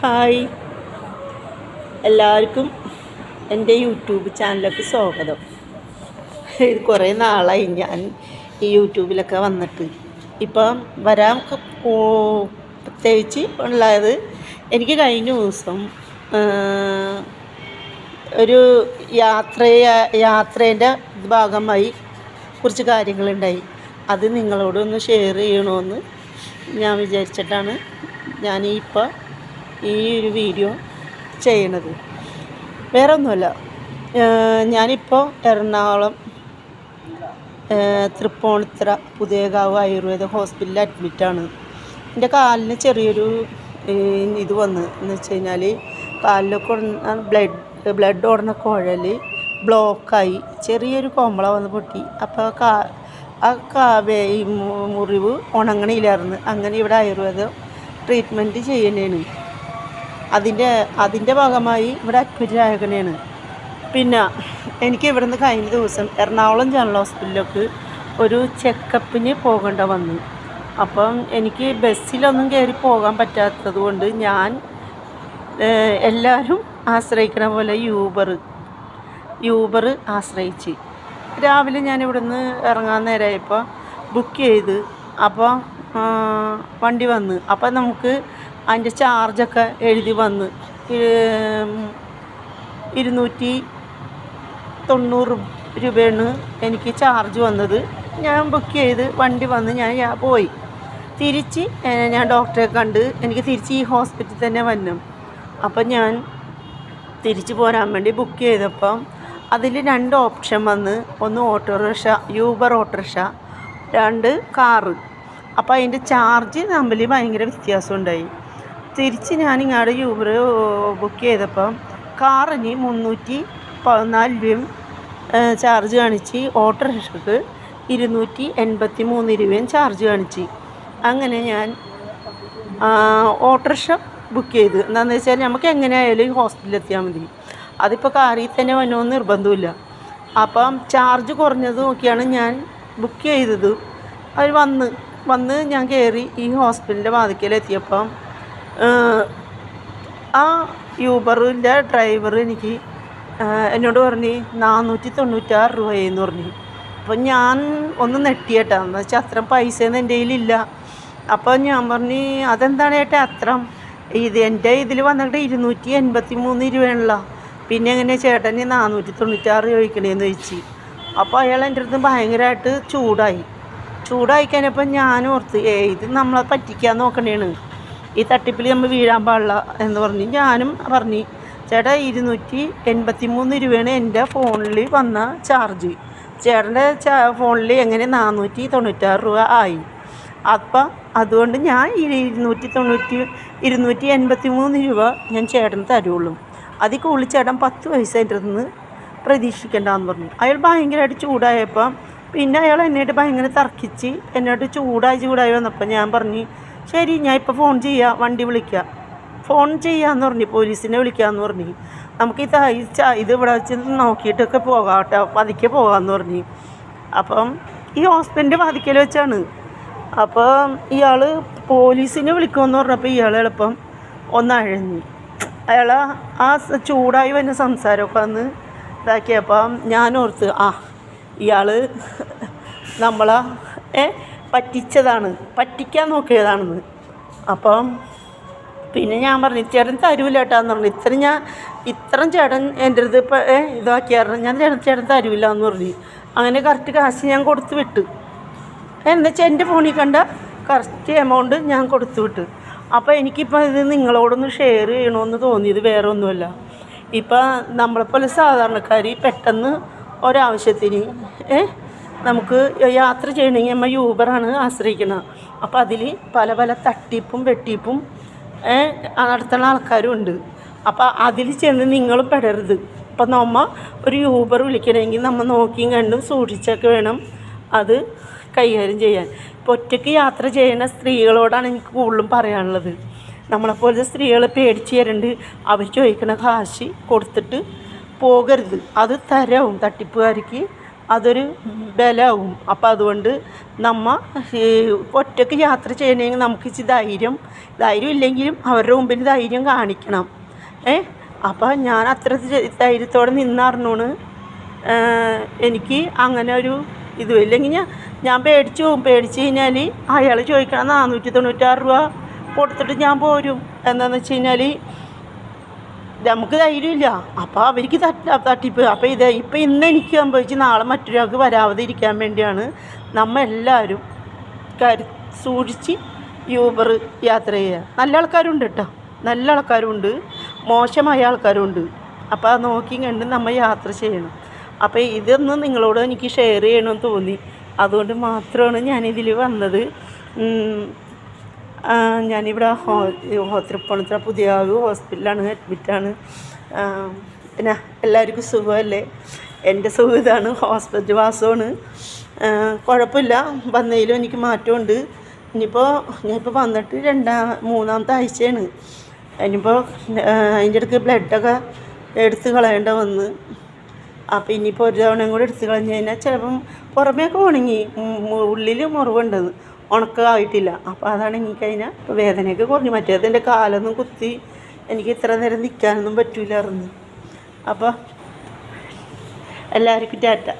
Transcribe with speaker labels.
Speaker 1: Hi. എല്ലാവർക്കും എന്റെ YouTube ചാനലിലേക്ക് സ്വാഗതം. ഇത് കുറേ നാളായി ഞാൻ ഈ യൂട്യൂബിലൊക്കെ വന്നിട്ട്. ഇപ്പം വരാൻ പ്രത്യേകിച്ച് ഉള്ളത് എനിക്ക് കഴിഞ്ഞ ദിവസം ഒരു യാത്ര യാത്രേന്റെ ഭാഗമായി കുറച്ച് കാര്യങ്ങളുണ്ടായി. അത് നിങ്ങളോടൊന്ന് ഷെയർ ചെയ്യണമെന്ന് ഞാൻ വിചാരിച്ചിട്ടാണ് ഞാൻ ഈ ഒരു വീഡിയോ ചെയ്യണത്. വേറെ ഒന്നുമല്ല ഞാനിപ്പോൾ എറണാകുളം തൃപ്പൂണിത്തറ പുതിയകാവ് ആയുർവേദ ഹോസ്പിറ്റലിൽ അഡ്മിറ്റാണ് എന്റെ കാലിന് ചെറിയൊരു ഇത് വന്ന്. എന്ന് വെച്ച് കഴിഞ്ഞാൽ കാലിലൊക്കെ ബ്ലഡ് ബ്ലഡ് ഓടുന്ന കുഴൽ ബ്ലോക്കായി ചെറിയൊരു കോമ്പള വന്ന് പൊട്ടി. അപ്പോൾ കാ ആ കാവേ മുറിവ് ഉണങ്ങണില്ലായിരുന്നു. അങ്ങനെ ഇവിടെ ആയുർവേദം ട്രീറ്റ്മെന്റ് ചെയ്യണേണ്. അതിന്റെ അതിന്റെ ഭാഗമായി ഇവിടെ അഡ്മിറ്റ് ആയകനെയാണ് പിന്നെ എനിക്ക് ഇവിടുന്ന് കഴിഞ്ഞ ദിവസം എറണാകുളം ജനറൽ ഹോസ്പിറ്റലിലേക്ക് ഒരു ചെക്കപ്പിന് പോകേണ്ട വന്നു. അപ്പം എനിക്ക് ബസ്സിലൊന്നും കയറി പോകാൻ പറ്റാത്തത് കൊണ്ട് ഞാൻ എല്ലാവരും ആശ്രയിക്കണ പോലെ യൂബർ യൂബർ ആശ്രയിച്ച്. രാവിലെ ഞാൻ ഇവിടുന്ന് ഇറങ്ങാൻ നേരമായപ്പോൾ ബുക്ക് ചെയ്ത് അപ്പോൾ വണ്ടി വന്ന്. അപ്പോൾ നമുക്ക് അതിന്റെ ചാർജൊക്കെ എഴുതി വന്ന് ഇരുന്നൂറ്റി തൊണ്ണൂറ് രൂപയാണ് എനിക്ക് ചാർജ് വന്നത്. ഞാൻ ബുക്ക് ചെയ്ത് വണ്ടി വന്ന് ഞാൻ പോയി. തിരിച്ച് ഞാൻ ഡോക്ടറെ കണ്ട് എനിക്ക് തിരിച്ച് ഈ ഹോസ്പിറ്റലിൽ തന്നെ വന്നു. അപ്പം ഞാൻ തിരിച്ച് പോരാൻ വേണ്ടി ബുക്ക് ചെയ്തപ്പം അതിൽ രണ്ട് ഓപ്ഷൻ വന്ന് ഒന്ന് ഓട്ടോറിക്ഷ യൂബർ ഓട്ടോറിക്ഷ രണ്ട് കാറ്. അപ്പോൾ അതിന്റെ ചാർജ് തമ്മിൽ ഭയങ്കര വ്യത്യാസമുണ്ടായി. തിരിച്ച് ഞാൻ ഇങ്ങോട്ട് യൂബർ ബുക്ക് ചെയ്തപ്പം കാറിന് മുന്നൂറ്റി പതിനാല് രൂപയും ചാർജ് കാണിച്ച് ഓട്ടോറിക്ഷക്ക് ഇരുന്നൂറ്റി എൺപത്തി മൂന്ന് രൂപയും ചാർജ് കാണിച്ച്. അങ്ങനെ ഞാൻ ഓട്ടോറിക്ഷ ബുക്ക് ചെയ്ത്. എന്താണെന്ന് വെച്ചാൽ നമുക്ക് എങ്ങനെയായാലും എത്തിയാൽ മതി. അതിപ്പോൾ കാറിൽ തന്നെ വന്നോന്ന് നിർബന്ധമില്ല അപ്പം ചാർജ് കുറഞ്ഞത് നോക്കിയാണ് ഞാൻ ബുക്ക് ചെയ്തത്. അവർ വന്ന് വന്ന് ഞാൻ കയറി ഈ ഹോസ്പിറ്റലിന്റെ വാതിക്കലെത്തിയപ്പം ആ യൂബറിന്റെ ഡ്രൈവർ എനിക്ക് എന്നോട് പറഞ്ഞു നാനൂറ്റി തൊണ്ണൂറ്റാറ് രൂപയെന്ന് പറഞ്ഞു. അപ്പം ഞാൻ ഒന്ന് നെട്ടിയേട്ടാ. എന്ന് വെച്ചാൽ അത്രയും പൈസയൊന്നും എന്റെ കയ്യിലില്ല. അപ്പോൾ ഞാൻ പറഞ്ഞു അതെന്താണ് ഏട്ടാ അത്ര? ഇത് എന്റെ ഇതിൽ വന്നിട്ട് ഇരുന്നൂറ്റി എൺപത്തി മൂന്ന് രൂപയാണല്ലോ. പിന്നെ എങ്ങനെ ചേട്ടന് നാനൂറ്റി തൊണ്ണൂറ്റാറ് ചോദിക്കണേന്ന് ചോദിച്ചു. അപ്പോൾ അയാൾ എന്റെ അടുത്ത് ഭയങ്കരമായിട്ട് ചൂടായി. ചൂടായി കഴിഞ്ഞപ്പോൾ ഞാൻ ഓർത്ത് ഏ ഇത് നമ്മളെ പറ്റിക്കാൻ നോക്കണേണ്. ഈ തട്ടിപ്പിൽ നമ്മൾ വീഴാൻ പാടില്ല എന്ന് പറഞ്ഞ് ഞാനും പറഞ്ഞു ചേട്ടാ ഇരുന്നൂറ്റി എൺപത്തി മൂന്ന് രൂപയാണ് എന്റെ ഫോണിൽ വന്ന ചാർജ്. ചേട്ടന്റെ ചാ ഫോണിൽ എങ്ങനെ നാനൂറ്റി തൊണ്ണൂറ്റാറ് രൂപ ആയി? അപ്പം അതുകൊണ്ട് ഞാൻ ഇരുന്നൂറ്റി തൊണ്ണൂറ്റി ഇരുന്നൂറ്റി എൺപത്തി മൂന്ന് രൂപ ഞാൻ ചേട്ടന് തരുള്ളൂ. അതിൽ കൂടുതൽ ചേട്ടൻ പത്ത് പൈസ എന്റെ നിന്ന് പ്രതീക്ഷിക്കേണ്ടെന്ന് പറഞ്ഞു. അയാൾ ഭയങ്കരമായിട്ട് ചൂടായപ്പം പിന്നെ അയാൾ എന്നോട് ഭയങ്കര തർക്കിച്ച് എന്നോട് ചൂടായി ചൂടായി വന്നപ്പോൾ ഞാൻ പറഞ്ഞു ശരി ഞാൻ ഇപ്പോൾ ഫോൺ ചെയ്യാം വണ്ടി വിളിക്കാം. ഫോൺ ചെയ്യാമെന്ന് പറഞ്ഞു പോലീസിനെ വിളിക്കാമെന്ന് പറഞ്ഞു. നമുക്ക് ഈ തയ്ച്ച ഇത് ഇവിടെ വെച്ച് നോക്കിയിട്ടൊക്കെ പോകാം കേട്ടോ പതുക്കെ പോകാമെന്ന് പറഞ്ഞു. അപ്പം ഈ ഹോസ്പിറ്റലിന്റെ പതുക്കൽ വെച്ചാണ്. അപ്പം ഇയാൾ പോലീസിനെ വിളിക്കുമെന്ന് പറഞ്ഞപ്പോൾ ഇയാൾ എളുപ്പം ഒന്നഴഞ്ഞു അയാൾ ആ ചൂടായി വന്ന സംസാരമൊക്കെ വന്ന് ഇതാക്കിയപ്പം ഞാൻ ഓർത്ത് ആ ഇയാൾ നമ്മളെ ഏ പറ്റിച്ചതാണ്. പറ്റിക്കാൻ നോക്കിയതാണെന്ന്. അപ്പം പിന്നെ ഞാൻ പറഞ്ഞു ചേട്ടൻ തരൂല കേട്ടാന്ന് പറഞ്ഞു. ഇത്ര ഞാൻ ഇത്രയും ചേട്ടൻ എന്റെ അടുത്ത് ഇപ്പം ഇതാക്കിയായിരുന്നു. ഞാൻ ചേട്ടൻ ചേട്ടൻ തരൂല എന്ന് പറഞ്ഞു. അങ്ങനെ കറക്റ്റ് കാശ് ഞാൻ കൊടുത്തു വിട്ടു. എന്നുവെച്ചാൽ എന്റെ ഫോണിൽ കണ്ട കറക്റ്റ് എമൗണ്ട് ഞാൻ കൊടുത്തു വിട്ടു. അപ്പോൾ എനിക്കിപ്പോൾ ഇത് നിങ്ങളോടൊന്ന് ഷെയർ ചെയ്യണമെന്ന് തോന്നിയത് വേറെ ഒന്നുമല്ല ഇപ്പം നമ്മളെപ്പോലെ സാധാരണക്കാർ പെട്ടെന്ന് ഒരാവശ്യത്തിന് ഏ നമുക്ക് യാത്ര ചെയ്യണമെങ്കിൽ നമ്മൾ യൂബറാണ് ആശ്രയിക്കുന്നത്. അപ്പോൾ അതിൽ പല പല തട്ടിപ്പും വെട്ടിപ്പും നടത്തുന്ന ആൾക്കാരും ഉണ്ട്. അപ്പോൾ അതിൽ ചെന്ന് നിങ്ങൾ പെടരുത്. അപ്പം നമ്മൾ ഒരു യൂബർ വിളിക്കണമെങ്കിൽ നമ്മൾ നോക്കിയും കണ്ടും സൂക്ഷിച്ചൊക്കെ വേണം അത് കൈകാര്യം ചെയ്യാൻ. ഇപ്പോൾ ഒറ്റയ്ക്ക് യാത്ര ചെയ്യുന്ന സ്ത്രീകളോടാണ് എനിക്ക് കൂടുതലും പറയാനുള്ളത്. നമ്മളെപ്പോലത്തെ സ്ത്രീകൾ പേടിച്ച് തരണ്ട് അവർ ചോദിക്കുന്ന കാശ് കൊടുത്തിട്ട് പോകരുത്. അത് തരവും തട്ടിപ്പുകാർക്ക് അതൊരു ബലമാവും അപ്പം അതുകൊണ്ട് നമ്മ ഒറ്റയ്ക്ക് യാത്ര ചെയ്യണമെങ്കിൽ നമുക്ക് ഇച്ചിരി ധൈര്യം. ധൈര്യം ഇല്ലെങ്കിലും അവരുടെ മുമ്പിൽ ധൈര്യം കാണിക്കണം. ഏ? അപ്പോൾ ഞാൻ അത്ര ധൈര്യത്തോടെ നിന്നറിഞ്ഞോണ്. എനിക്ക് അങ്ങനെ ഒരു ഇത് ഇല്ലെങ്കിൽ ഞാൻ ഞാൻ പേടിച്ചു പോകും പേടിച്ച് കഴിഞ്ഞാൽ അയാൾ ചോദിക്കണം നാനൂറ്റി തൊണ്ണൂറ്റാറ് രൂപ കൊടുത്തിട്ട് ഞാൻ പോരും. എന്താണെന്ന് വെച്ച് കഴിഞ്ഞാൽ നമുക്ക് ധൈര്യമില്ല. അപ്പോൾ അവർക്ക് തട്ട തട്ടിപ്പ്. അപ്പോൾ ഇത് ഇപ്പം ഇന്ന് എനിക്ക് സംഭവിച്ച് നാളെ മറ്റൊരാൾക്ക് വരാതെ ഇരിക്കാൻ വേണ്ടിയാണ് നമ്മ എല്ലാവരും കരു സൂക്ഷിച്ച് യൂബർ യാത്ര ചെയ്യുക. നല്ല ആൾക്കാരുണ്ട് കേട്ടോ നല്ല ആൾക്കാരുണ്ട്. മോശമായ ആൾക്കാരുണ്ട്. അപ്പോൾ അത് നോക്കി കണ്ട് നമ്മൾ യാത്ര ചെയ്യണം. അപ്പോൾ ഇതൊന്ന് നിങ്ങളോട് എനിക്ക് ഷെയർ ചെയ്യണമെന്ന് തോന്നി. അതുകൊണ്ട് മാത്രമാണ് ഞാനിതിൽ വന്നത്. ഞാനിവിടെ ഹോ തൃപ്പൂണിത്തുറ പുതിയ ഹോസ്പിറ്റലാണ് അഡ്മിറ്റാണ്. പിന്നെ എല്ലാവർക്കും സുഖമല്ലേ? എന്റെ സുഖം ഇതാണ് ഹോസ്പിറ്റൽ വാസമാണ്. കുഴപ്പമില്ല വന്നതിലും എനിക്ക് മാറ്റമുണ്ട്. ഇനിയിപ്പോൾ ഞാനിപ്പോൾ വന്നിട്ട് രണ്ടാം മൂന്നാമത്തെ ആഴ്ചയാണ്. ഇനിയിപ്പോൾ അതിന്റെ ഇടയ്ക്ക് ബ്ലഡൊക്കെ എടുത്ത് കളയേണ്ട വന്ന്. അപ്പോൾ ഇനിയിപ്പോൾ ഒരു തവണയും കൂടെ എടുത്ത് കളഞ്ഞ് കഴിഞ്ഞാൽ ചിലപ്പം പുറമേയൊക്കെ ഉണങ്ങി ഉള്ളിൽ മുറിവുണ്ടെന്ന്. ഉണക്കമായിട്ടില്ല. അപ്പോൾ അതാണ് കഴിഞ്ഞാൽ ഇപ്പോൾ വേദനയൊക്കെ കുറഞ്ഞു. മറ്റേത് എന്റെ കാലൊന്നും കുത്തി എനിക്ക് ഇത്ര നേരം നിൽക്കാനൊന്നും പറ്റൂലായിരുന്നു. അപ്പോൾ എല്ലാവർക്കും ടാറ്റ.